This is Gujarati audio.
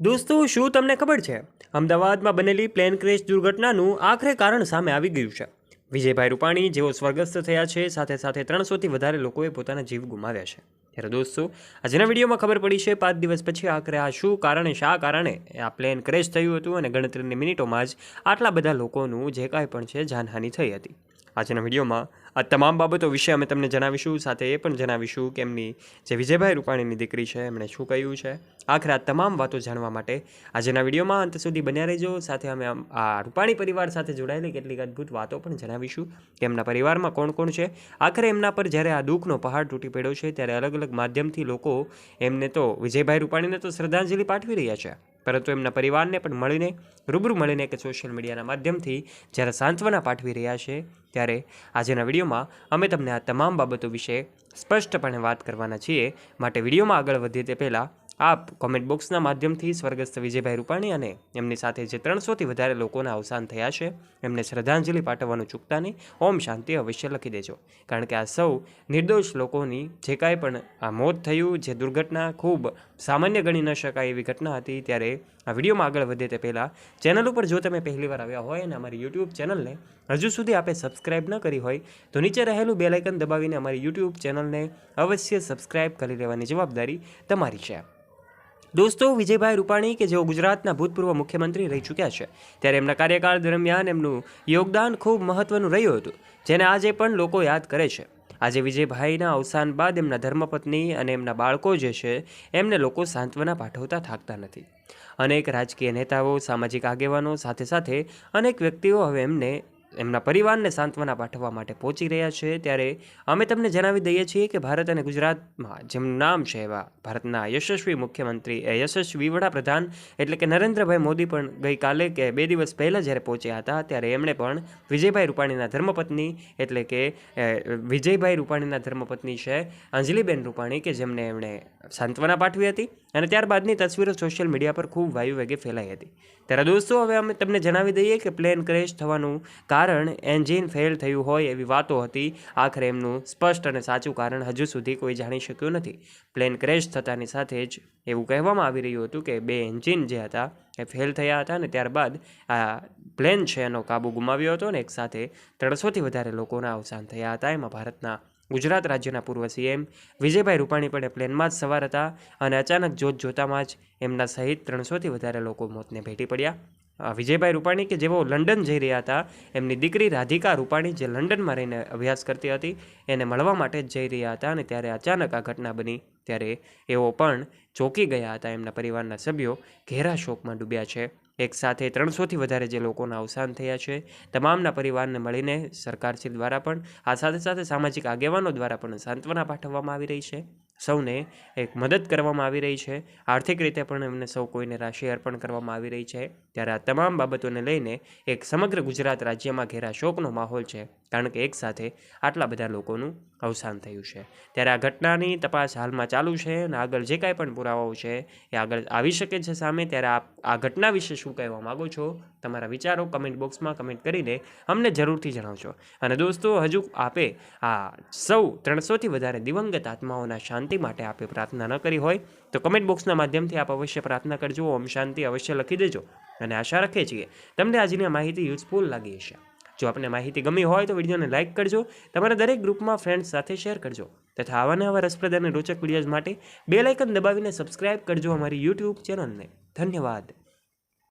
દોસ્તો, શું તમને ખબર છે? અમદાવાદમાં બનેલી પ્લેન ક્રેશ દુર્ઘટનાનું આખરે કારણ સામે આવી ગયું છે. વિજયભાઈ રૂપાણી, જેઓ સ્વર્ગસ્થ થયા છે, સાથે સાથે ત્રણસોથી વધારે લોકોએ પોતાના જીવ ગુમાવ્યા છે. ત્યારે દોસ્તો, આજના વિડીયોમાં ખબર પડી છે, પાંચ દિવસ પછી આખરે આ શું કારણે, શા કારણે આ પ્લેન ક્રેશ થયું હતું અને ગણતરીની મિનિટોમાં જ આટલા બધા લોકોનું જે કાંઈ પણ છે, જાનહાનિ થઈ હતી. આજના વિડીયોમાં આ તમામ બાબતો વિશે અમે તમને જણાવીશું, સાથે એ પણ જણાવીશું કે એમની જે વિજયભાઈ રૂપાણીની દીકરી છે, એમણે શું કહ્યું છે. આખરે આ તમામ વાતો જાણવા માટે આજના વિડીયોમાં અંત સુધી બન્યા રહેજો. સાથે અમે આ રૂપાણી પરિવાર સાથે જોડાયેલી કેટલીક અદ્ભુત વાતો પણ જણાવીશું કે એમના પરિવારમાં કોણ કોણ છે. આખરે એમના પર જ્યારે આ દુઃખનો પહાડ તૂટી પડ્યો છે, ત્યારે અલગ અલગ માધ્યમથી લોકો એમને તો વિજયભાઈ રૂપાણીને તો શ્રદ્ધાંજલિ પાઠવી રહ્યા છે. પરંતુ એમના પરિવારને પણ મળીને, રૂબરૂ મળીને કે સોશિયલ મીડિયાના માધ્યમથી જ્યારે સાંત્વના પાઠવી રહ્યા છે, ત્યારે આજના વિડીયોમાં અમે તમને આ તમામ બાબતો વિશે સ્પષ્ટપણે વાત કરવાના છીએ. માટે વિડીયોમાં આગળ વધીએ તે પહેલાં આપ કોમેન્ટ બોક્સના માધ્યમથી સ્વર્ગસ્થ વિજયભાઈ રૂપાણી અને એમની સાથે જે ત્રણસોથી વધારે લોકોના અવસાન થયા છે, એમને શ્રદ્ધાંજલિ પાઠવવાનું ચૂકતા નહીં. ઓમ શાંતિ અવશ્ય લખી દેજો. કારણ કે આ સૌ નિર્દોષ લોકોની જે કાંઈ પણ આ મોત થયું, જે દુર્ઘટના ખૂબ સામાન્ય ગણી ન શકાય એવી ઘટના હતી, ત્યારે આ વિડીયોમાં આગળ વધે તે પહેલાં ચેનલ ઉપર જો તમે પહેલીવાર આવ્યા હોય અને અમારી યુટ્યુબ ચેનલને હજુ સુધી આપે સબસ્ક્રાઇબ ન કરી હોય, તો નીચે રહેલું બે લાઇકન દબાવીને અમારી યુટ્યુબ ચેનલને અવશ્ય સબસ્ક્રાઇબ કરી લેવાની જવાબદારી તમારી છે. દોસ્તો વિજયભાઈ રૂપાણી કે જેઓ ગુજરાતના ભૂતપૂર્વ મુખ્યમંત્રી રહી ચૂક્યા છે, ત્યારે એમના કાર્યકાળ દરમિયાન એમનું યોગદાન ખૂબ મહત્વનું રહ્યું હતું, જેને આજે પણ લોકો યાદ કરે છે. આજે વિજયભાઈના અવસાન બાદ એમના ધર્મપત્ની અને એમના બાળકો જે છે, એમને લોકો સાંત્વના પાઠવતા થાકતા નથી. અનેક રાજકીય નેતાઓ, સામાજિક આગેવાનો સાથે સાથે અનેક વ્યક્તિઓ હવે એમને એમના પરિવારને સાંત્વના પાઠવવા માટે પહોંચી રહ્યા છે. ત્યારે અમે તમને જણાવી દઈએ છીએ કે ભારત અને ગુજરાતમાં જેમનું નામ છે એવા ભારતના યશસ્વી મુખ્યમંત્રી, એ યશસ્વી વડાપ્રધાન એટલે કે નરેન્દ્રભાઈ મોદી પણ ગઈકાલે કે બે દિવસ પહેલાં જ્યારે પહોંચ્યા હતા, ત્યારે એમણે પણ વિજયભાઈ રૂપાણીના ધર્મપત્ની એટલે કે વિજયભાઈ રૂપાણીના ધર્મપત્ની છે અંજલિબેન રૂપાણી કે જેમને એમણે સાંત્વના પાઠવી હતી અને ત્યારબાદની તસવીરો સોશિયલ મીડિયા પર ખૂબ વાયુ વેગે ફેલાઈ હતી. ત્યારે દોસ્તો, હવે અમે તમને જણાવી દઈએ કે પ્લેન ક્રેશ થવાનું કારણ એન્જિન ફેલ થયું હોય એવી વાતો હતી. આખરે એમનું સ્પષ્ટ અને સાચું કારણ હજુ સુધી કોઈ જાણી શક્યું નથી. પ્લેન ક્રેશ થતાની સાથે જ એવું કહેવામાં આવી રહ્યું હતું કે બે એન્જિન જે હતા એ ફેલ થયા હતા અને ત્યારબાદ આ પ્લેન છે એનો કાબુ ગુમાવ્યો હતો અને એકસાથે ત્રણસોથી વધારે લોકોના અવસાન થયા હતા. એમાં ભારતના ગુજરાત રાજ્યના પૂર્વ સીએમ વિજયભાઈ રૂપાણી પણ એ પ્લેનમાં જ સવાર હતા અને અચાનક જોત જોતામાં જ એમના સહિત ત્રણસોથી વધારે લોકો મોતને ભેટી પડ્યા. વિજયભાઈ રૂપાણી કે જેઓ લંડન જઈ રહ્યા હતા, એમની દીકરી રાધિકા રૂપાણી જે લંડનમાં રહીને અભ્યાસ કરતી હતી, એને મળવા માટે જ જઈ રહ્યા હતા અને ત્યારે અચાનક આ ઘટના બની. ત્યારે એઓ પણ ચોંકી ગયા હતા. એમના પરિવારના સભ્યો ઘેરા શોકમાં ડૂબ્યા છે. એક સાથે ત્રણસોથી વધારે જે લોકોના અવસાન થયા છે, તમામના પરિવારને મળીને સરકારશ્રી દ્વારા પણ, આ સાથે સાથે સામાજિક આગેવાનો દ્વારા પણ સાંત્વના પાઠવવામાં આવી રહી છે. સૌને એક મદદ કરવામાં આવી રહી છે. આર્થિક રીતે પણ એમને સૌ કોઈને રાશિ અર્પણ કરવામાં આવી રહી છે. ત્યારે આ તમામ બાબતોને લઈને એક સમગ્ર ગુજરાત રાજ્યમાં ઘેરા શોકનો માહોલ છે. કારણ કે એકસાથે આટલા બધા લોકોનું અવસાન થયું છે. ત્યારે આ ઘટનાની તપાસ હાલમાં ચાલુ છે અને આગળ જે કાંઈ પણ પુરાવાઓ છે એ આગળ આવી શકે છે સામે. ત્યારે આપ આ ઘટના વિશે શું કહેવા માગો છો? તમારા વિચારો કમેન્ટ બોક્સમાં કમેન્ટ કરીને અમને જરૂરથી જણાવજો. અને દોસ્તો, હજુ આપે આ સૌ ત્રણસોથી વધારે દિવંગત આત્માઓના શાંતિ માટે આપે પ્રાર્થના ન કરી હોય, તો કમેન્ટ બોક્સના માધ્યમથી આપ અવશ્ય પ્રાર્થના કરજો. ઓમ શાંતિ અવશ્ય લખી દેજો. અને આશા રાખીએ છીએ, તમને આજની માહિતી યુઝફુલ લાગી હશે. જો આપને માહિતી ગમી હોય તો વિડીયોને લાઇક કરજો, તમારા દરેક ગ્રુપમાં ફ્રેન્ડ્સ સાથે શેર કરજો તથા આવાને આવા રસપ્રદ અને રોચક વિડીયોઝ માટે બે લાઇકન દબાવીને સબસ્ક્રાઇબ કરજો અમારી યુટ્યુબ ચેનલને ધન્યવાદ.